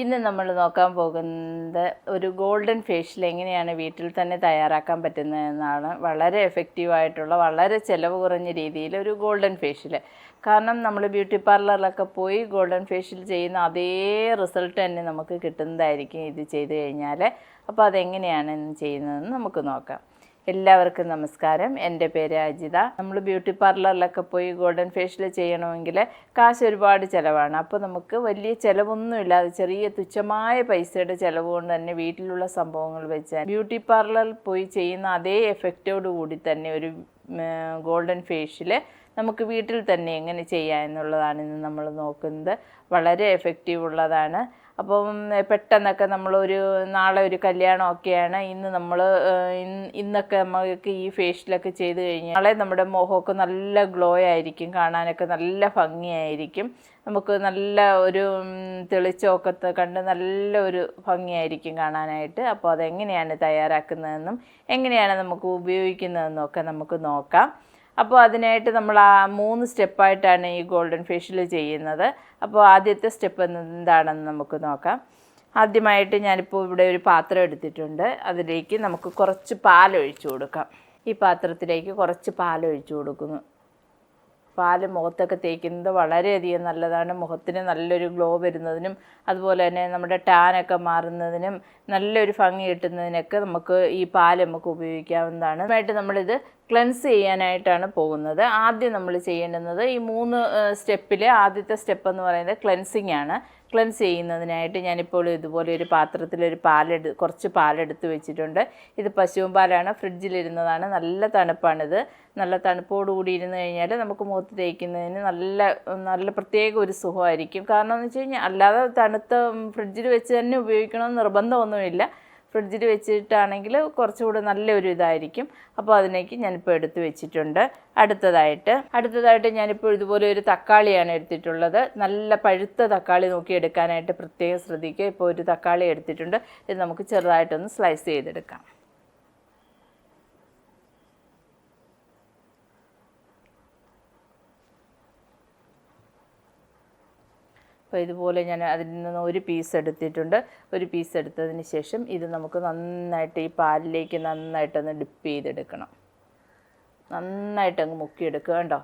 ഇന്ന് നമ്മൾ നോക്കാൻ പോകുന്നത് ഒരു ഗോൾഡൻ ഫേഷ്യൽ എങ്ങനെയാണ് വീട്ടിൽ തന്നെ തയ്യാറാക്കാൻ പറ്റുന്നതെന്നാണ് വളരെ എഫക്റ്റീവായിട്ടുള്ള വളരെ ചിലവ് കുറഞ്ഞ രീതിയിൽ ഒരു ഗോൾഡൻ ഫേഷ്യൽ. കാരണം നമ്മൾ ബ്യൂട്ടി പാർലറിലൊക്കെ പോയി ഗോൾഡൻ ഫേഷ്യൽ ചെയ്യുന്ന അതേ റിസൾട്ട് തന്നെ നമുക്ക് കിട്ടുന്നതായിരിക്കും ഇത് ചെയ്ത് കഴിഞ്ഞാൽ അപ്പോൾ അതെങ്ങനെയാണ് ചെയ്യുന്നതെന്ന് നമുക്ക് നോക്കാം. എല്ലാവർക്കും നമസ്കാരം. എന്റെ പേര് അജിത. നമ്മൾ ബ്യൂട്ടി പാർലറിലൊക്കെ പോയി ഗോൾഡൻ ഫേഷ്യൽ ചെയ്യണമെങ്കിൽ കാശ് ഒരുപാട് ചിലവാണ്. അപ്പോൾ നമുക്ക് വലിയ ചിലവൊന്നുമില്ലാതെ ചെറിയ തുച്ഛമായ പൈസയുടെ ചിലവ് കൊണ്ട് തന്നെ വീട്ടിലുള്ള സംഭവങ്ങൾ വെച്ചാൽ ബ്യൂട്ടി പാർലറിൽ പോയി ചെയ്യുന്ന അതേ എഫക്റ്റോട് കൂടി തന്നെ ഒരു ഗോൾഡൻ ഫേഷ്യൽ നമുക്ക് വീട്ടിൽ തന്നെ എങ്ങനെ ചെയ്യാം എന്നുള്ളതാണ് ഇന്ന് നമ്മൾ നോക്കുന്നത്. വളരെ എഫക്റ്റീവ് ഉള്ളതാണ്. അപ്പം പെട്ടെന്നൊക്കെ നമ്മളൊരു നാളെ ഒരു കല്യാണമൊക്കെയാണ്. ഇന്ന് നമ്മൾ ഇന്നൊക്കെ നമുക്ക് ഈ ഫേഷ്യലൊക്കെ ചെയ്ത് കഴിഞ്ഞാൽ നാളെ നമ്മുടെ മുഖമൊക്കെ നല്ല ഗ്ലോ ആയിരിക്കും കാണാനൊക്കെ നല്ല ഭംഗിയായിരിക്കും. നമുക്ക് നല്ല ഒരു തെളിച്ചമൊക്കെ കണ്ട് നല്ല ഒരു ഭംഗിയായിരിക്കും കാണാനായിട്ട്. അപ്പോൾ അതെങ്ങനെയാണ് തയ്യാറാക്കുന്നതെന്നും എങ്ങനെയാണ് നമുക്ക് ഉപയോഗിക്കുന്നതെന്നും ഒക്കെ നമുക്ക് നോക്കാം. അപ്പോൾ അതിനായിട്ട് നമ്മൾ ആ മൂന്ന് സ്റ്റെപ്പായിട്ടാണ് ഈ ഗോൾഡൻ ഫേഷ്യൽ ചെയ്യുന്നത്. അപ്പോൾ ആദ്യത്തെ സ്റ്റെപ്പ് എന്താണെന്ന് നമുക്ക് നോക്കാം. ആദ്യമായിട്ട് ഞാനിപ്പോൾ ഇവിടെ ഒരു പാത്രം എടുത്തിട്ടുണ്ട്. അതിലേക്ക് നമുക്ക് കുറച്ച് പാൽ പാലൊഴിച്ചു കൊടുക്കാം. ഈ പാത്രത്തിലേക്ക് കുറച്ച് പാൽ പാലൊഴിച്ചു കൊടുക്കുന്നു. പാൽ മുഖത്തൊക്കെ തേക്കുന്നത് വളരെയധികം നല്ലതാണ്. മുഖത്തിന് നല്ലൊരു ഗ്ലോ വരുന്നതിനും അതുപോലെ തന്നെ നമ്മുടെ ടാനൊക്കെ മാറുന്നതിനും നല്ലൊരു ഭംഗി കിട്ടുന്നതിനൊക്കെ നമുക്ക് ഈ പാൽ നമുക്ക് ഉപയോഗിക്കാവുന്നതാണ്. ആയിട്ട് നമ്മളിത് ക്ലെൻസ് ചെയ്യാനായിട്ടാണ് പോകുന്നത്. ആദ്യം നമ്മൾ ചെയ്യേണ്ടുന്നത് ഈ മൂന്ന് സ്റ്റെപ്പിലെ ആദ്യത്തെ സ്റ്റെപ്പ് എന്ന് പറയുന്നത് ക്ലെൻസിങ് ആണ്. ക്ലെൻസ് ചെയ്യുന്നതിനായിട്ട് ഞാനിപ്പോൾ ഇതുപോലെ ഒരു പാത്രത്തിൽ ഒരു പാലെടു കുറച്ച് പാലെടുത്ത് വെച്ചിട്ടുണ്ട്. ഇത് പശുവും പാലാണ് ഫ്രിഡ്ജിലിരുന്നതാണ്. നല്ല തണുപ്പാണിത്. നല്ല തണുപ്പോടുകൂടി ഇരുന്ന് കഴിഞ്ഞാൽ നമുക്ക് മുഖത്ത് തേക്കുന്നതിന് നല്ല നല്ല പ്രത്യേക ഒരു സുഖമായിരിക്കും. കാരണം എന്ന് വെച്ച് കഴിഞ്ഞാൽ അല്ലാതെ തണുത്ത ഫ്രിഡ്ജിൽ വെച്ച് തന്നെ ഉപയോഗിക്കണമെന്ന് നിർബന്ധമൊന്നുമില്ല. ഫ്രിഡ്ജിൽ വെച്ചിട്ടാണെങ്കിൽ കുറച്ചുകൂടെ നല്ലൊരു ഇതായിരിക്കും. അപ്പോൾ അതിലേക്ക് ഞാനിപ്പോൾ എടുത്ത് വെച്ചിട്ടുണ്ട്. അടുത്തതായിട്ട് അടുത്തതായിട്ട് ഞാനിപ്പോൾ ഇതുപോലെ ഒരു തക്കാളിയാണ് എടുത്തിട്ടുള്ളത്. നല്ല പഴുത്ത തക്കാളി നോക്കി എടുക്കാനായിട്ട് പ്രത്യേകം ശ്രദ്ധിക്കുക. ഇപ്പോൾ ഒരു തക്കാളി എടുത്തിട്ടുണ്ട്. ഇത് നമുക്ക് ചെറുതായിട്ടൊന്ന് സ്ലൈസ് ചെയ്തെടുക്കാം. അപ്പോൾ ഇതുപോലെ ഞാൻ അതിൽ നിന്ന് ഒരു പീസ് എടുത്തിട്ടുണ്ട്. ഒരു പീസ് എടുത്തതിന് ശേഷം ഇത് നമുക്ക് നന്നായിട്ട് ഈ പാലിലേക്ക് നന്നായിട്ടൊന്ന് ഡിപ്പ് ചെയ്തെടുക്കണം. നന്നായിട്ട് അങ്ങ് മുക്കിയെടുക്കുക കേട്ടോ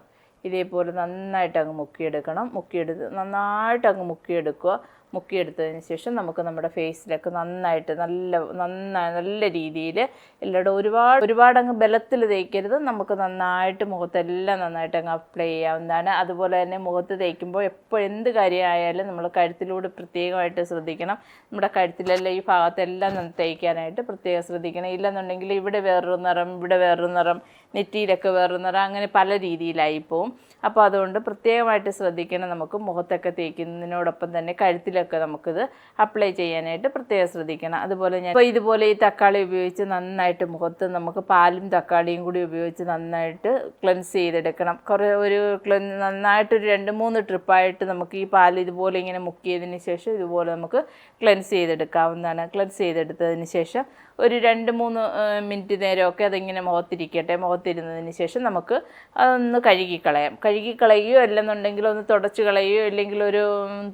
ഇതേപോലെ നന്നായിട്ട് അങ്ങ് മുക്കിയെടുക്കണം. മുക്കിയെടുത്ത് നന്നായിട്ട് അങ്ങ് മുക്കിയെടുക്കുക. മുക്കിയെടുത്തതിന് ശേഷം നമുക്ക് നമ്മുടെ ഫേസിലൊക്കെ നന്നായിട്ട് നല്ല നന്നായി നല്ല രീതിയിൽ എല്ലായിടും ഒരുപാട് ഒരുപാട് അങ്ങ് ബലത്തിൽ തേക്കരുത്. നമുക്ക് നന്നായിട്ട് മുഖത്തെല്ലാം നന്നായിട്ട് അങ്ങ് അപ്ലൈ ചെയ്യാവുന്നതാണ്. അതുപോലെ തന്നെ മുഖത്ത് തേക്കുമ്പോൾ എപ്പോൾ എന്ത് കാര്യമായാലും നമ്മൾ കഴുത്തിലൂടെ പ്രത്യേകമായിട്ട് ശ്രദ്ധിക്കണം. നമ്മുടെ കഴുത്തിലെല്ലാം ഈ ഭാഗത്തെല്ലാം തേക്കാനായിട്ട് പ്രത്യേകം ശ്രദ്ധിക്കണം. ഇല്ലെന്നുണ്ടെങ്കിൽ ഇവിടെ വേറൊരു നിറം ഇവിടെ വേറൊരു നിറം നെറ്റിയിലൊക്കെ വേറെ നിറം അങ്ങനെ പല രീതിയിലായി പോവും അപ്പോൾ അതുകൊണ്ട് പ്രത്യേകമായിട്ട് ശ്രദ്ധിക്കണം നമുക്ക് മുഖത്തൊക്കെ തേക്കുന്നതിനോടൊപ്പം തന്നെ കഴുത്തിലൊക്കെ നമുക്കിത് അപ്ലൈ ചെയ്യാനായിട്ട് പ്രത്യേകം ശ്രദ്ധിക്കണം. അതുപോലെ ഞാൻ ഇപ്പോൾ ഇതുപോലെ ഈ തക്കാളി ഉപയോഗിച്ച് നന്നായിട്ട് മുഖത്ത് നമുക്ക് പാലും തക്കാളിയും കൂടി ഉപയോഗിച്ച് നന്നായിട്ട് ക്ലെൻസ് ചെയ്തെടുക്കണം. കുറേ ഒരു ക്ലെൻ നന്നായിട്ടൊരു രണ്ട് മൂന്ന് ട്രിപ്പായിട്ട് നമുക്ക് ഈ പാൽ ഇതുപോലെ ഇങ്ങനെ മുക്കിയതിന് ശേഷം ഇതുപോലെ നമുക്ക് ക്ലെൻസ് ചെയ്തെടുക്കാവുന്നതാണ്. ക്ലെൻസ് ചെയ്തെടുത്തതിന് ശേഷം ഒരു രണ്ട് മൂന്ന് മിനിറ്റ് നേരമൊക്കെ അതിങ്ങനെ മുഖത്തിരിക്കട്ടെ. മുഖത്തിരുന്നതിന് ശേഷം നമുക്ക് അതൊന്ന് കഴുകിക്കളയാം. കഴുകിക്കളയുകയോ അല്ലെന്നുണ്ടെങ്കിൽ ഒന്ന് തുടച്ച് കളയുകയോ അല്ലെങ്കിൽ ഒരു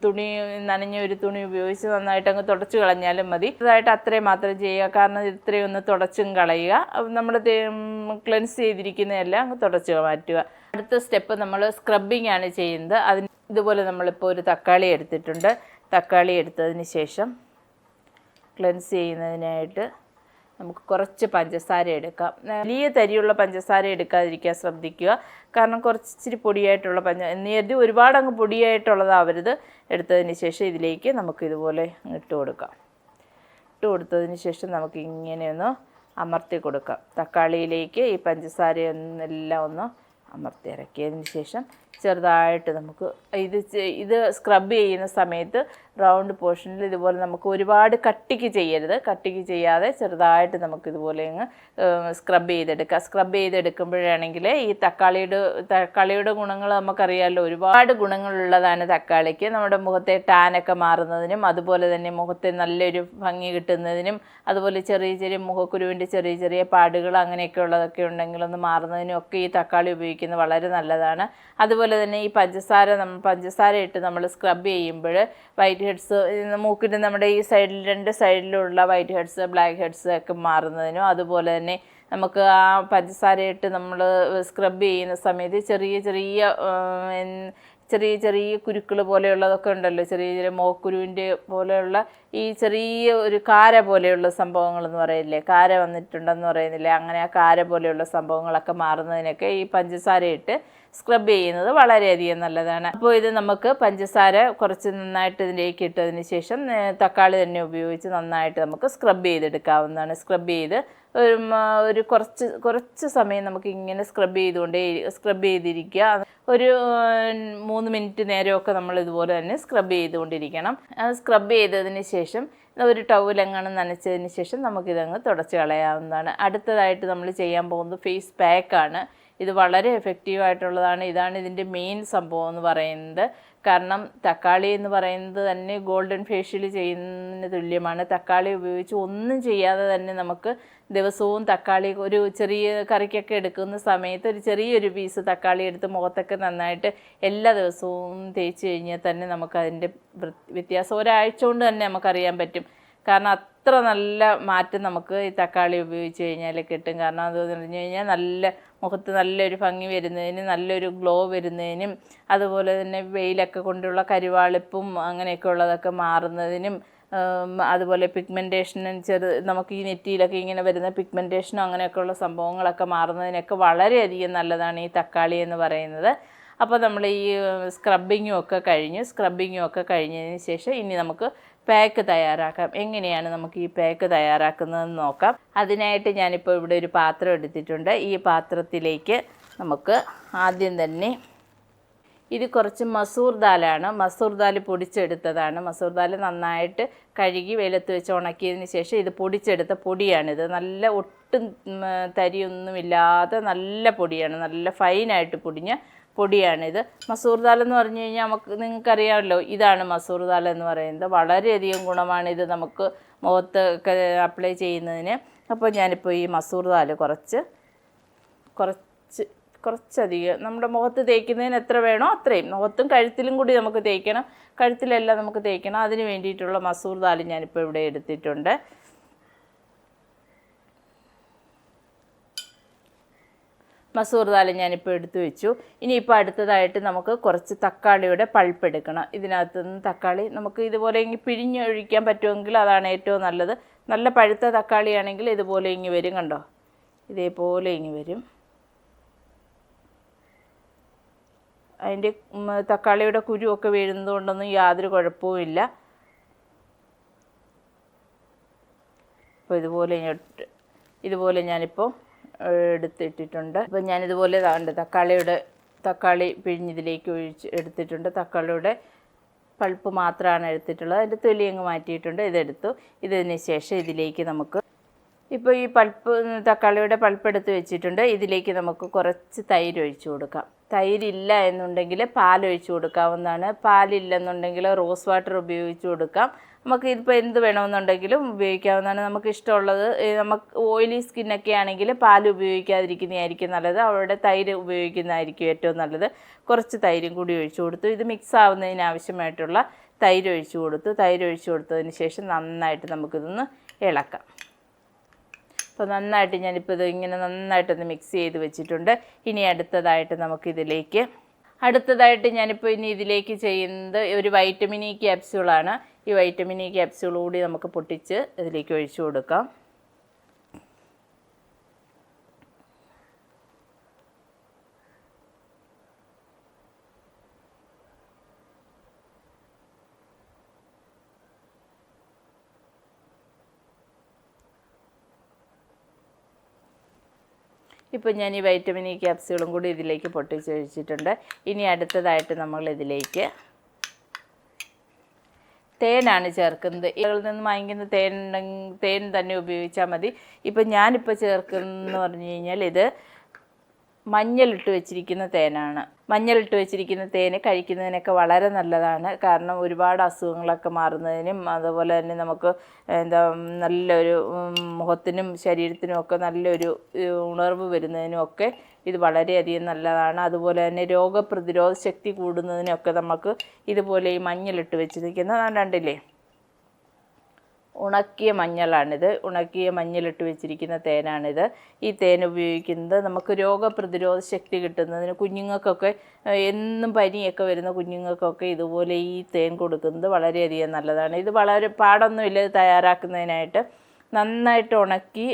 തുണി നനഞ്ഞ ഒരു തുണി ഉപയോഗിച്ച് നന്നായിട്ട് അങ്ങ് തുടച്ച് കളഞ്ഞാലും മതി. ഇതായിട്ട് അത്രയും മാത്രം ചെയ്യുക. കാരണം ഇത്രയും ഒന്ന് തുടച്ചും കളയുക. നമ്മൾ ക്ലെൻസ് ചെയ്തിരിക്കുന്നതെല്ലാം അങ്ങ് തുടച്ച് മാറ്റുക. അടുത്ത സ്റ്റെപ്പ് നമ്മൾ സ്ക്രബിങ് ആണ് ചെയ്യുന്നത്. അതിന് ഇതുപോലെ നമ്മളിപ്പോൾ ഒരു തക്കാളി എടുത്തിട്ടുണ്ട്. തക്കാളി എടുത്തതിന് ശേഷം ക്ലെൻസ് ചെയ്യുന്നതിനായിട്ട് നമുക്ക് കുറച്ച് പഞ്ചസാര എടുക്കാം. വലിയ തരിയുള്ള പഞ്ചസാര എടുക്കാതിരിക്കാൻ ശ്രദ്ധിക്കുക. കാരണം കുറച്ച് ഇച്ചിരി പൊടിയായിട്ടുള്ള പഞ്ച നേരത്തെ ഒരുപാട് അങ്ങ് പൊടിയായിട്ടുള്ളതാവരുത് എടുത്തതിന് ശേഷം ഇതിലേക്ക് നമുക്ക് ഇതുപോലെ ഇട്ട് കൊടുക്കാം. ഇട്ട് കൊടുത്തതിന് ശേഷം നമുക്ക് ഇങ്ങനെയൊന്ന് അമർത്തി കൊടുക്കാം. തക്കാളിയിലേക്ക് ഈ പഞ്ചസാരയൊന്നെല്ലാം ഒന്ന് അമർത്തി ഇറക്കിയതിന് ശേഷം ചെറുതായിട്ട് നമുക്ക് ഇത് ഇത് സ്ക്രബ് ചെയ്യുന്ന സമയത്ത് റൗണ്ട് പോർഷനിൽ ഇതുപോലെ നമുക്ക് ഒരുപാട് കട്ടിക്ക് ചെയ്യരുത്. കട്ടിക്ക് ചെയ്യാതെ ചെറുതായിട്ട് നമുക്ക് ഇതുപോലെ അങ്ങ് സ്ക്രബ് ചെയ്തെടുക്കാം. സ്ക്രബ് ചെയ്തെടുക്കുമ്പോഴാണെങ്കിൽ ഈ തക്കാളിയുടെ തക്കാളിയുടെ ഗുണങ്ങൾ നമുക്കറിയാമല്ലോ ഒരുപാട് ഗുണങ്ങളുള്ളതാണ് തക്കാളിക്ക്. നമ്മുടെ മുഖത്തെ ടാനൊക്കെ മാറുന്നതിനും അതുപോലെ തന്നെ മുഖത്തെ നല്ലൊരു ഭംഗി കിട്ടുന്നതിനും അതുപോലെ ചെറിയ ചെറിയ മുഖക്കുരുവിന്റെ ചെറിയ ചെറിയ പാടുകൾ അങ്ങനെയൊക്കെ ഉള്ളതൊക്കെ ഉണ്ടെങ്കിൽ ഒന്ന് മാറുന്നതിനും ഒക്കെ ഈ തക്കാളി ഉപയോഗിക്കുന്നത് വളരെ നല്ലതാണ്. അതുപോലെ അതുപോലെ തന്നെ ഈ പഞ്ചസാര നമ്മൾ പഞ്ചസാര ഇട്ട് നമ്മൾ സ്ക്രബ് ചെയ്യുമ്പോൾ വൈറ്റ് ഹെഡ്സ് മൂക്കിന്റെ നമ്മുടെ ഈ സൈഡിൽ രണ്ട് സൈഡിലുള്ള വൈറ്റ് ഹെഡ്സ് ബ്ലാക്ക് ഹെഡ്സ് ഒക്കെ മാറുന്നതിനും അതുപോലെ തന്നെ നമുക്ക് ആ പഞ്ചസാര ഇട്ട് നമ്മൾ സ്ക്രബ് ചെയ്യുന്ന സമയത്ത് ചെറിയ ചെറിയ ചെറിയ ചെറിയ കുരുക്കൾ പോലെയുള്ളതൊക്കെ ഉണ്ടല്ലോ. ചെറിയ ചെറിയ മോക്കുരുവിന്റെ പോലെയുള്ള ഈ ചെറിയ ഒരു കാര പോലെയുള്ള സംഭവങ്ങളെന്ന് പറയില്ലേ? കാര വന്നിട്ടുണ്ടെന്ന് പറയുന്നില്ലേ? അങ്ങനെ ആ കാര പോലെയുള്ള സംഭവങ്ങളൊക്കെ മാറുന്നതിനൊക്കെ ഈ പഞ്ചസാര ഇട്ട് സ്ക്രബ് ചെയ്യുന്നത് വളരെയധികം നല്ലതാണ്. അപ്പോൾ ഇത് നമുക്ക് പഞ്ചസാര കുറച്ച് നന്നായിട്ട് ഇതിലേക്ക് ഇട്ടതിന് ശേഷം തക്കാളി തന്നെ ഉപയോഗിച്ച് നന്നായിട്ട് നമുക്ക് സ്ക്രബ് ചെയ്തെടുക്കാവുന്നതാണ്. സ്ക്രബ് ചെയ്ത് ഒരു ഒരു കുറച്ച് കുറച്ച് സമയം നമുക്ക് ഇങ്ങനെ സ്ക്രബ് ചെയ്തുകൊണ്ടേ സ്ക്രബ് ചെയ്തിരിക്കുക. ഒരു മൂന്ന് മിനിറ്റ് നേരമൊക്കെ നമ്മൾ ഇതുപോലെ തന്നെ സ്ക്രബ് ചെയ്തുകൊണ്ടിരിക്കണം. സ്ക്രബ് ചെയ്തതിന് ശേഷം ഒരു ടൗലെങ്ങാനും നനച്ചതിന് ശേഷം നമുക്കിതങ്ങ് തുടച്ച് കളയാവുന്നതാണ്. അടുത്തതായിട്ട് നമ്മൾ ചെയ്യാൻ പോകുന്നത് ഫേസ് പാക്കാണ് ഇത് വളരെ എഫക്റ്റീവ് ആയിട്ടുള്ളതാണ്. ഇതാണ് ഇതിന്റെ മെയിൻ സംഭവം എന്ന് പറയുന്നത്. കാരണം തക്കാളി എന്ന് പറയുന്നത് തന്നെ ഗോൾഡൻ ഫേഷ്യൽ ചെയ്യുന്നതിന് തുല്യമാണ്. തക്കാളി ഉപയോഗിച്ച് ഒന്നും ചെയ്യാതെ തന്നെ നമുക്ക് ദിവസവും തക്കാളി ഒരു ചെറിയ കറിക്കൊക്കെ എടുക്കുന്ന സമയത്ത് ഒരു ചെറിയൊരു പീസ് തക്കാളി എടുത്ത് മുഖത്തൊക്കെ നന്നായിട്ട് എല്ലാ ദിവസവും തേച്ച് കഴിഞ്ഞാൽ തന്നെ നമുക്കതിന്റെ വ്യത്യാസം. ഒരാഴ്ച കൊണ്ട് തന്നെ നമുക്കറിയാൻ പറ്റും. കാരണം അത്ര നല്ല മാറ്റം നമുക്ക് ഈ തക്കാളി ഉപയോഗിച്ച് കഴിഞ്ഞാൽ കിട്ടും. കാരണം അത് പറഞ്ഞു കഴിഞ്ഞാൽ നല്ല മുഖത്ത് നല്ലൊരു ഭംഗി വരുന്നതിനും നല്ലൊരു ഗ്ലോ വരുന്നതിനും അതുപോലെ തന്നെ വെയിലൊക്കെ കൊണ്ടുള്ള കരിവാളിപ്പും അങ്ങനെയൊക്കെ ഉള്ളതൊക്കെ മാറുന്നതിനും അതുപോലെ പിഗ്മെന്റേഷനും ചെറു നമുക്ക് ഈ നെറ്റിയിലൊക്കെ ഇങ്ങനെ വരുന്ന പിഗ്മെന്റേഷനും അങ്ങനെയൊക്കെയുള്ള സംഭവങ്ങളൊക്കെ മാറുന്നതിനൊക്കെ വളരെയധികം നല്ലതാണ് ഈ തക്കാളി എന്ന് പറയുന്നത്. അപ്പോൾ നമ്മൾ ഈ സ്ക്രബിങ്ങും ഒക്കെ കഴിഞ്ഞു. സ്ക്രബിങ്ങും ഒക്കെ കഴിഞ്ഞതിന് ശേഷം ഇനി നമുക്ക് പാക്ക് തയ്യാറാക്കാം. എങ്ങനെയാണ് നമുക്ക് ഈ പാക്ക് തയ്യാറാക്കുന്നതെന്ന് നോക്കാം. അതിനായിട്ട് ഞാനിപ്പോൾ ഇവിടെ ഒരു പാത്രം എടുത്തിട്ടുണ്ട്. ഈ പാത്രത്തിലേക്ക് നമുക്ക് ആദ്യം തന്നെ ഇത് കുറച്ച് മസൂർ ദാലാണ്. മസൂർ ദാൽ പൊടിച്ചെടുത്തതാണ്. മസൂർ ദാൽ നന്നായിട്ട് കഴുകി വെയിലത്ത് വെച്ച് ഉണക്കിയതിന് ശേഷം ഇത് പൊടിച്ചെടുത്ത പൊടിയാണിത്. നല്ല ഒട്ടും തരിയൊന്നുമില്ലാതെ നല്ല പൊടിയാണ്. നല്ല ഫൈനായിട്ട് പൊടിഞ്ഞ പൊടിയാണിത്. മസൂർ ദാൽ എന്ന് പറഞ്ഞു കഴിഞ്ഞാൽ നമുക്ക് നിങ്ങൾക്കറിയാമല്ലോ ഇതാണ് മസൂർ ദാൽ എന്ന് പറയുന്നത്. വളരെയധികം ഗുണമാണ് ഇത് നമുക്ക് മുഖത്ത് അപ്ലൈ ചെയ്യുന്നതിന്. അപ്പോൾ ഞാനിപ്പോൾ ഈ മസൂർ ദാൽ കുറച്ച് കുറച്ച് കുറച്ചധികം നമ്മുടെ മുഖത്ത് തേക്കുന്നതിന് എത്ര വേണോ അത്രയും. മുഖത്തും കഴുത്തിലും കൂടി നമുക്ക് തേക്കണം കഴുത്തിലെല്ലാം നമുക്ക് തേക്കണം. അതിന് വേണ്ടിയിട്ടുള്ള മസൂർ ദാൽ ഞാനിപ്പോൾ ഇവിടെ എടുത്തിട്ടുണ്ട്. മസൂർ ദാൽ ഞാനിപ്പോൾ എടുത്തു വെച്ചു. ഇനിയിപ്പോൾ അടുത്തതായിട്ട് നമുക്ക് കുറച്ച് തക്കാളിയുടെ പൾപ്പ് എടുക്കണം. ഇതിനകത്ത് നിന്ന് തക്കാളി നമുക്ക് ഇതുപോലെ ഇങ്ങ് പിഴിഞ്ഞൊഴിക്കാൻ പറ്റുമെങ്കിൽ അതാണ് ഏറ്റവും നല്ലത്. നല്ല പഴുത്ത തക്കാളിയാണെങ്കിൽ ഇതുപോലെ ഇങ്ങ് വരും കണ്ടോ? ഇതേപോലെ ഇങ്ങ് വരും. അതിന്റെ തക്കാളിയുടെ കുരുവൊക്കെ വീഴുന്നതുകൊണ്ടൊന്നും യാതൊരു കുഴപ്പവുമില്ല അപ്പോൾ ഇതുപോലെ ഇതുപോലെ ഞാനിപ്പോൾ എടുത്തിട്ടിട്ടുണ്ട്. അപ്പോൾ ഞാനിതുപോലെ ഉണ്ട് തക്കാളിയുടെ തക്കാളി പിഴിഞ്ഞിതിലേക്ക് ഒഴിച്ച് എടുത്തിട്ടുണ്ട്. തക്കാളിയുടെ പൾപ്പ് മാത്രമാണ് എടുത്തിട്ടുള്ളത്. അതിന്റെ തൊലി അങ്ങ് മാറ്റിയിട്ടുണ്ട്. ഇതെടുത്തു. ഇതിന് ശേഷം ഇതിലേക്ക് നമുക്ക് ഇപ്പോൾ ഈ പൾപ്പ് തക്കാളിയുടെ പൾപ്പ് എടുത്ത് വെച്ചിട്ടുണ്ട്. ഇതിലേക്ക് നമുക്ക് കുറച്ച് തൈര് ഒഴിച്ചു കൊടുക്കാം. തൈരില്ല എന്നുണ്ടെങ്കിൽ പാൽ ഒഴിച്ചു കൊടുക്കാവുന്നതാണ്. പാലില്ലെന്നുണ്ടെങ്കിൽ റോസ് വാട്ടർ ഉപയോഗിച്ച് കൊടുക്കാം. നമുക്ക് ഇതിപ്പോൾ എന്ത് വേണമെന്നുണ്ടെങ്കിലും ഉപയോഗിക്കാവുന്നതാണ്. നമുക്ക് ഇഷ്ടമുള്ളത് നമുക്ക് ഓയിലി സ്കിന്നൊക്കെ ആണെങ്കിൽ പാൽ ഉപയോഗിക്കാതിരിക്കുന്നതായിരിക്കും നല്ലത്. അവരുടെ തൈര് ഉപയോഗിക്കുന്നതായിരിക്കും ഏറ്റവും നല്ലത്. കുറച്ച് തൈരും കൂടി ഒഴിച്ചു കൊടുത്തു. ഇത് മിക്സ് ആവുന്നതിന് ആവശ്യമായിട്ടുള്ള തൈര് ഒഴിച്ചു കൊടുത്തു. തൈര് ഒഴിച്ചു കൊടുത്തതിന് ശേഷം നന്നായിട്ട് നമുക്കിതൊന്ന് ഇളക്കാം. അപ്പോൾ നന്നായിട്ട് ഞാനിപ്പോൾ ഇത് ഇങ്ങനെ നന്നായിട്ടൊന്ന് മിക്സ് ചെയ്ത് വെച്ചിട്ടുണ്ട്. ഇനി അടുത്തതായിട്ട് നമുക്കിതിലേക്ക് അടുത്തതായിട്ട് ഞാനിപ്പോൾ ഇനി ഇതിലേക്ക് ചെയ്യുന്നത് ഒരു വൈറ്റമിൻ ഇ ക്യാപ്സ്യൂളാണ് ഈ വൈറ്റമിൻ ഇ ക്യാപ്സ്യൂൾ കൂടി നമുക്ക് പൊട്ടിച്ച് ഇതിലേക്ക് ഒഴിച്ചു കൊടുക്കാം. ഇപ്പോൾ ഞാൻ ഈ വൈറ്റമിൻ ഇ ക്യാപ്സ്യൂളും കൂടി ഇതിലേക്ക് പൊട്ടിച്ച് വെച്ചിട്ടുണ്ട് ഇനി അടുത്തതായിട്ട് നമ്മൾ ഇതിലേക്ക് തേനാണ് ചേർക്കുന്നത്. ഇലകളിൽ നിന്ന് വാങ്ങിക്കുന്ന തേൻ തേൻ തന്നെ ഉപയോഗിച്ചാൽ മതി. ഇപ്പം ഞാനിപ്പോൾ ചേർക്കുന്നതെന്ന് പറഞ്ഞു കഴിഞ്ഞാൽ ഇത് മഞ്ഞളിട്ട് വെച്ചിരിക്കുന്ന തേനാണ്. മഞ്ഞളിട്ട് വെച്ചിരിക്കുന്ന തേന് കഴിക്കുന്നതിനൊക്കെ വളരെ നല്ലതാണ്. കാരണം ഒരുപാട് അസുഖങ്ങളൊക്കെ മാറുന്നതിനും അതുപോലെ തന്നെ നമുക്ക് എന്താ നല്ലൊരു മുഖത്തിനും ശരീരത്തിനും ഒക്കെ നല്ലൊരു ഉണർവ് വരുന്നതിനും ഒക്കെ ഇത് വളരെയധികം നല്ലതാണ്. അതുപോലെ തന്നെ രോഗപ്രതിരോധ ശക്തി കൂടുന്നതിനൊക്കെ നമുക്ക് ഇതുപോലെ ഈ മഞ്ഞളിട്ട് വെച്ചിരിക്കുന്ന കണ്ടില്ലേ? ഉണക്കിയ മഞ്ഞളാണിത്. ഉണക്കിയ മഞ്ഞളിട്ട് വെച്ചിരിക്കുന്ന തേനാണിത്. ഈ തേൻ ഉപയോഗിക്കുന്നത് നമുക്ക് രോഗപ്രതിരോധ ശക്തി കിട്ടുന്നതിന് കുഞ്ഞുങ്ങൾക്കൊക്കെ എന്നും പനിയൊക്കെ വരുന്ന കുഞ്ഞുങ്ങൾക്കൊക്കെ ഇതുപോലെ ഈ തേൻ കൊടുക്കുന്നത് വളരെയധികം നല്ലതാണ്. ഇത് വളരെ പാടൊന്നുമില്ല ഇത് തയ്യാറാക്കുന്നതിനായിട്ട്. നന്നായിട്ട് ഉണക്കി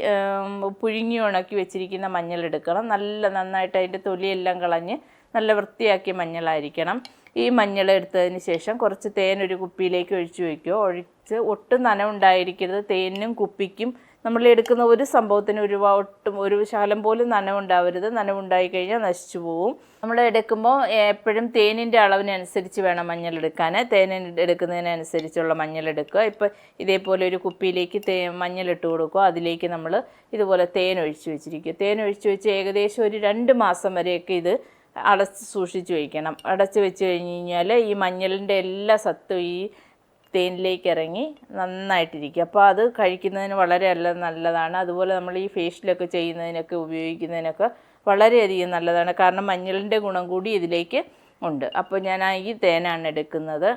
പുഴുങ്ങി ഉണക്കി വെച്ചിരിക്കുന്ന മഞ്ഞൾ എടുക്കണം നല്ല നന്നായിട്ട് അതിന്റെ തൊലിയെല്ലാം കളഞ്ഞ് നല്ല വൃത്തിയാക്കിയ മഞ്ഞളായിരിക്കണം. ഈ മഞ്ഞൾ എടുത്തതിന് ശേഷം കുറച്ച് തേൻ ഒരു കുപ്പിയിലേക്ക് ഒഴിച്ചു വയ്ക്കുക ഒഴിച്ച് ഒട്ടും നനവുണ്ടായിരിക്കരുത്. തേനും കുപ്പിക്കും നമ്മൾ എടുക്കുന്ന ഒരു സംഭവത്തിന് ഒരു ഒട്ടും ഒരു ശകലം പോലും നനവുണ്ടാവരുത്. നനവുണ്ടായി കഴിഞ്ഞാൽ നശിച്ചു പോവും. നമ്മൾ എടുക്കുമ്പോൾ എപ്പോഴും തേനിന്റെ അളവിനനുസരിച്ച് വേണം മഞ്ഞൾ എടുക്കാൻ. തേൻ എടുക്കുന്നതിനനുസരിച്ചുള്ള മഞ്ഞൾ എടുക്കുക. ഇപ്പോൾ ഇതേപോലെ ഒരു കുപ്പിയിലേക്ക് തേ മഞ്ഞൾ ഇട്ട് കൊടുക്കുക. അതിലേക്ക് നമ്മൾ ഇതുപോലെ തേൻ ഒഴിച്ച് വെച്ചിരിക്കുക. തേൻ ഒഴിച്ച് വെച്ച് ഏകദേശം ഒരു രണ്ട് മാസം വരെയൊക്കെ ഇത് അടച്ച് സൂക്ഷിച്ച് വയ്ക്കണം അടച്ച് വെച്ച് കഴിഞ്ഞ് കഴിഞ്ഞാൽ ഈ മഞ്ഞളിന്റെ എല്ലാ സത്തും ഈ തേനിലേക്ക് ഇറങ്ങി നന്നായിട്ടിരിക്കും. അപ്പോൾ അത് കഴിക്കുന്നതിന് വളരെ അല്ല നല്ലതാണ്. അതുപോലെ നമ്മൾ ഈ ഫേഷ്യലൊക്കെ ചെയ്യുന്നതിനൊക്കെ ഉപയോഗിക്കുന്നതിനൊക്കെ വളരെയധികം നല്ലതാണ്. കാരണം മഞ്ഞളിന്റെ ഗുണം കൂടി ഇതിലേക്ക് ഉണ്ട്. അപ്പോൾ ഞാൻ ഈ തേനാണ് എടുക്കുന്നത്.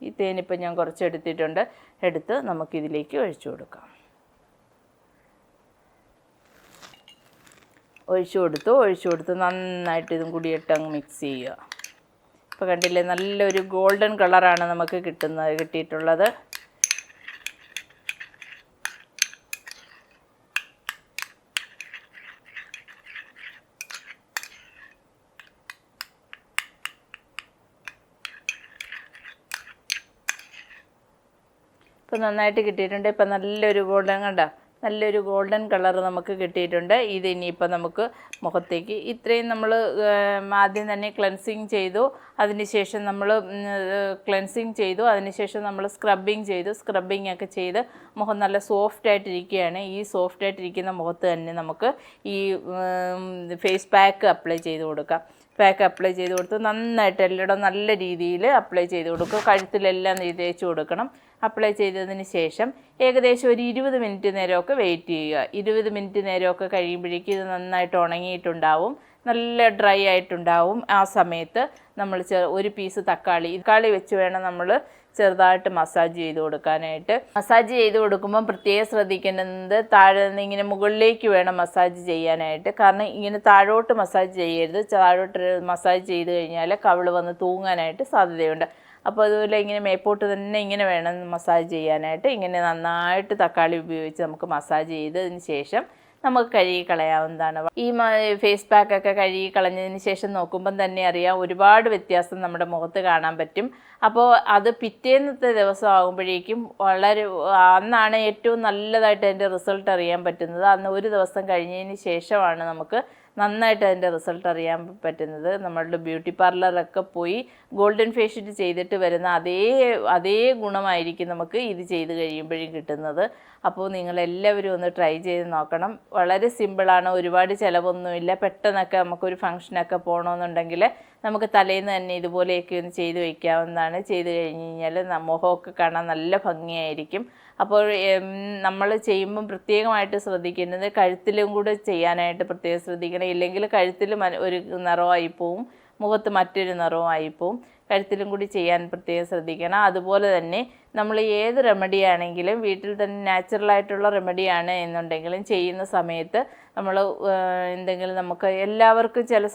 ഈ തേനിപ്പോൾ ഞാൻ കുറച്ച് എടുത്തിട്ടുണ്ട് എടുത്ത് നമുക്കിതിലേക്ക് ഒഴിച്ചു കൊടുക്കാം. ഒഴിച്ചു കൊടുത്തു ഒഴിച്ചു കൊടുത്ത്. നന്നായിട്ട് ഇതും കൂടി ഇട്ട് അങ്ങ് മിക്സ് ചെയ്യുക. ഇപ്പോൾ കണ്ടില്ലേ നല്ലൊരു ഗോൾഡൻ കളറാണ് നമുക്ക് കിട്ടുന്നത് കിട്ടിയിട്ടുള്ളത്. ഇപ്പോൾ നന്നായിട്ട് കിട്ടിയിട്ടുണ്ട്. ഇപ്പം നല്ലൊരു ഗോൾഡൻ കണ്ട? നല്ലൊരു ഗോൾഡൻ കളർ നമുക്ക് കിട്ടിയിട്ടുണ്ട്. ഇത് ഇനിയിപ്പോൾ നമുക്ക് മുഖത്തേക്ക് ഇത്രയും നമ്മൾ ആദ്യം തന്നെ ക്ലെൻസിങ് ചെയ്തു. അതിനുശേഷം നമ്മൾ ക്ലെൻസിങ് ചെയ്തു. അതിനുശേഷം നമ്മൾ സ്ക്രബിങ് ചെയ്തു. സ്ക്രബിങ് ഒക്കെ ചെയ്ത് മുഖം നല്ല സോഫ്റ്റ് ആയിട്ടിരിക്കുകയാണ്. ഈ സോഫ്റ്റ് ആയിട്ടിരിക്കുന്ന മുഖത്ത് തന്നെ നമുക്ക് ഈ ഫേസ് പാക്ക് അപ്ലൈ ചെയ്ത് കൊടുക്കാം. പാക്ക് അപ്ലൈ ചെയ്ത് കൊടുത്ത് നന്നായിട്ട് എല്ലായിടും നല്ല രീതിയിൽ അപ്ലൈ ചെയ്ത് കൊടുക്കുക കഴുത്തിലെല്ലാം തേച്ച് കൊടുക്കണം. അപ്ലൈ ചെയ്തതിന് ശേഷം ഏകദേശം ഒരു ഇരുപത് മിനിറ്റ് നേരമൊക്കെ വെയിറ്റ് ചെയ്യുക. ഇരുപത് മിനിറ്റ് നേരമൊക്കെ കഴിയുമ്പോഴേക്കും ഇത് നന്നായിട്ട് ഉണങ്ങിയിട്ടുണ്ടാവും. നല്ല ഡ്രൈ ആയിട്ടുണ്ടാവും. ആ സമയത്ത് നമ്മൾ ഒരു പീസ് തക്കാളി തക്കാളി വെച്ച് വേണം നമ്മൾ ചെറുതായിട്ട് മസാജ് ചെയ്ത് കൊടുക്കാനായിട്ട്. മസാജ് ചെയ്ത് കൊടുക്കുമ്പോൾ പ്രത്യേകം ശ്രദ്ധിക്കേണ്ടത് താഴെ നിന്ന് ഇങ്ങനെ മുകളിലേക്ക് വേണം മസാജ് ചെയ്യാനായിട്ട്. കാരണം ഇങ്ങനെ താഴോട്ട് മസാജ് ചെയ്യരുത്. താഴോട്ട് മസാജ് ചെയ്ത് കഴിഞ്ഞാൽ കവിൾ വന്ന് തൂങ്ങാനായിട്ട് സാധ്യതയുണ്ട്. അപ്പോൾ അതുപോലെ ഇങ്ങനെ മേപ്പോട്ട് തന്നെ ഇങ്ങനെ വേണം മസാജ് ചെയ്യാനായിട്ട്. ഇങ്ങനെ നന്നായിട്ട് തക്കാളി ഉപയോഗിച്ച് നമുക്ക് മസാജ് ചെയ്തതിന് ശേഷം നമുക്ക് കഴുകി കളയാവുന്നതാണ്. ഈ ഫേസ് പാക്ക് പാക്കൊക്കെ കഴുകി കളഞ്ഞതിന് ശേഷം നോക്കുമ്പം തന്നെ അറിയാം ഒരുപാട് വ്യത്യാസം നമ്മുടെ മുഖത്ത് കാണാൻ പറ്റും. അപ്പോൾ അത് പിറ്റേന്നത്തെ ദിവസം ആകുമ്പോഴേക്കും വളരെ അന്നാണ് ഏറ്റവും നല്ലതായിട്ട് അതിന്റെ റിസൾട്ട് അറിയാൻ പറ്റുന്നത്. അന്ന് ഒരു ദിവസം കഴിഞ്ഞതിന് ശേഷമാണ് നമുക്ക് നന്നായിട്ട് അതിന്റെ റിസൾട്ട് അറിയാൻ പറ്റുന്നത്. നമ്മളുടെ ബ്യൂട്ടി പാർലറൊക്കെ പോയി ഗോൾഡൻ ഫേഷ്യൽ ചെയ്തിട്ട് വരുന്ന അതേ അതേ ഗുണമായിരിക്കും നമുക്ക് ഇത് ചെയ്ത് കഴിയുമ്പോഴും കിട്ടുന്നത്. അപ്പോൾ നിങ്ങളെല്ലാവരും ഒന്ന് ട്രൈ ചെയ്ത് നോക്കണം. വളരെ സിമ്പിളാണ്. ഒരുപാട് ചിലവൊന്നുമില്ല. പെട്ടെന്നൊക്കെ നമുക്കൊരു ഫംഗ്ഷനൊക്കെ പോകണമെന്നുണ്ടെങ്കിൽ നമുക്ക് തലേന്ന് തന്നെ ഇതുപോലെയൊക്കെ ഒന്ന് ചെയ്ത് വയ്ക്കാവുന്നതാണ്. ചെയ്ത് കഴിഞ്ഞ് കഴിഞ്ഞാൽ മുഖമൊക്കെ കാണാൻ നല്ല ഭംഗിയായിരിക്കും. അപ്പോൾ നമ്മൾ ചെയ്യുമ്പം പ്രത്യേകമായിട്ട് ശ്രദ്ധിക്കേണ്ടത് കഴുത്തിലും കൂടെ ചെയ്യാനായിട്ട് പ്രത്യേകം ശ്രദ്ധിക്കണം. ഇല്ലെങ്കിൽ കഴുത്തിൽ ഒരു നിറമായി പോവും മുഖത്ത് മറ്റൊരു നിറവുമായി പോവും കഴുത്തിലും കൂടി ചെയ്യാൻ പ്രത്യേകം ശ്രദ്ധിക്കണം. അതുപോലെ തന്നെ നമ്മൾ ഏത് റെമഡി ആണെങ്കിലും വീട്ടിൽ തന്നെ നാച്ചുറലായിട്ടുള്ള റെമഡിയാണ് എന്നുണ്ടെങ്കിലും ചെയ്യുന്ന സമയത്ത് നമ്മൾ എന്തെങ്കിലും നമുക്ക് എല്ലാവർക്കും ചില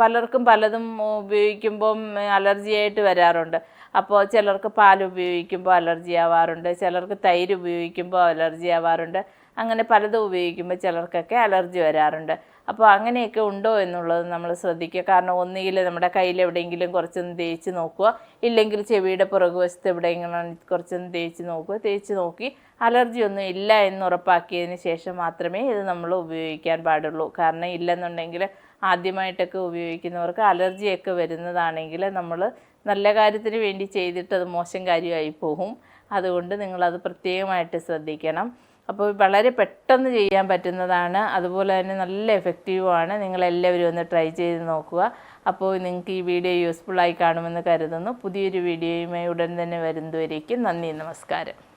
പലർക്കും പലതും ഉപയോഗിക്കുമ്പം അലർജിയായിട്ട് വരാറുണ്ട്. അപ്പോൾ ചിലർക്ക് പാൽ ഉപയോഗിക്കുമ്പോൾ അലർജി ആവാറുണ്ട് ചിലർക്ക് തൈര് ഉപയോഗിക്കുമ്പോൾ അലർജി ആവാറുണ്ട് അങ്ങനെ പലതും ഉപയോഗിക്കുമ്പോൾ ചിലർക്കൊക്കെ അലർജി വരാറുണ്ട്. അപ്പോൾ അങ്ങനെയൊക്കെ ഉണ്ടോ എന്നുള്ളത് നമ്മൾ ശ്രദ്ധിക്കുക. കാരണം ഒന്നുകിൽ നമ്മുടെ കയ്യിൽ എവിടെയെങ്കിലും കുറച്ചൊന്ന് തേച്ച് നോക്കുക ഇല്ലെങ്കിൽ ചെവിയുടെ പുറകുവശത്ത് എവിടെയെങ്കിലും കുറച്ചൊന്ന് തേച്ച് നോക്കുക. തേച്ച് നോക്കി അലർജി ഒന്നും ഇല്ല എന്ന് ഉറപ്പാക്കിയതിന് ശേഷം മാത്രമേ ഇത് നമ്മൾ ഉപയോഗിക്കാൻ പാടുള്ളൂ. കാരണം ഇല്ലെന്നുണ്ടെങ്കിൽ ആദ്യമായിട്ടൊക്കെ ഉപയോഗിക്കുന്നവർക്ക് അലർജിയൊക്കെ വരുന്നതാണെങ്കിൽ നമ്മൾ നല്ല കാര്യത്തിന് വേണ്ടി ചെയ്തിട്ട് അത് മോശം കാര്യമായി പോകും. അതുകൊണ്ട് നിങ്ങളത് പ്രത്യേകമായിട്ട് ശ്രദ്ധിക്കണം. അപ്പോൾ വളരെ പെട്ടെന്ന് ചെയ്യാൻ പറ്റുന്നതാണ്. അതുപോലെ തന്നെ നല്ല എഫക്റ്റീവുമാണ് നിങ്ങളെല്ലാവരും ഒന്ന് ട്രൈ ചെയ്ത് നോക്കുക. അപ്പോൾ നിങ്ങൾക്ക് ഈ വീഡിയോ യൂസ്ഫുള്ളായി കാണുമെന്ന് കരുതുന്നു. പുതിയൊരു വീഡിയോയുമായി ഉടൻ തന്നെ വരുന്നതുവരേക്കും നന്ദി നമസ്കാരം.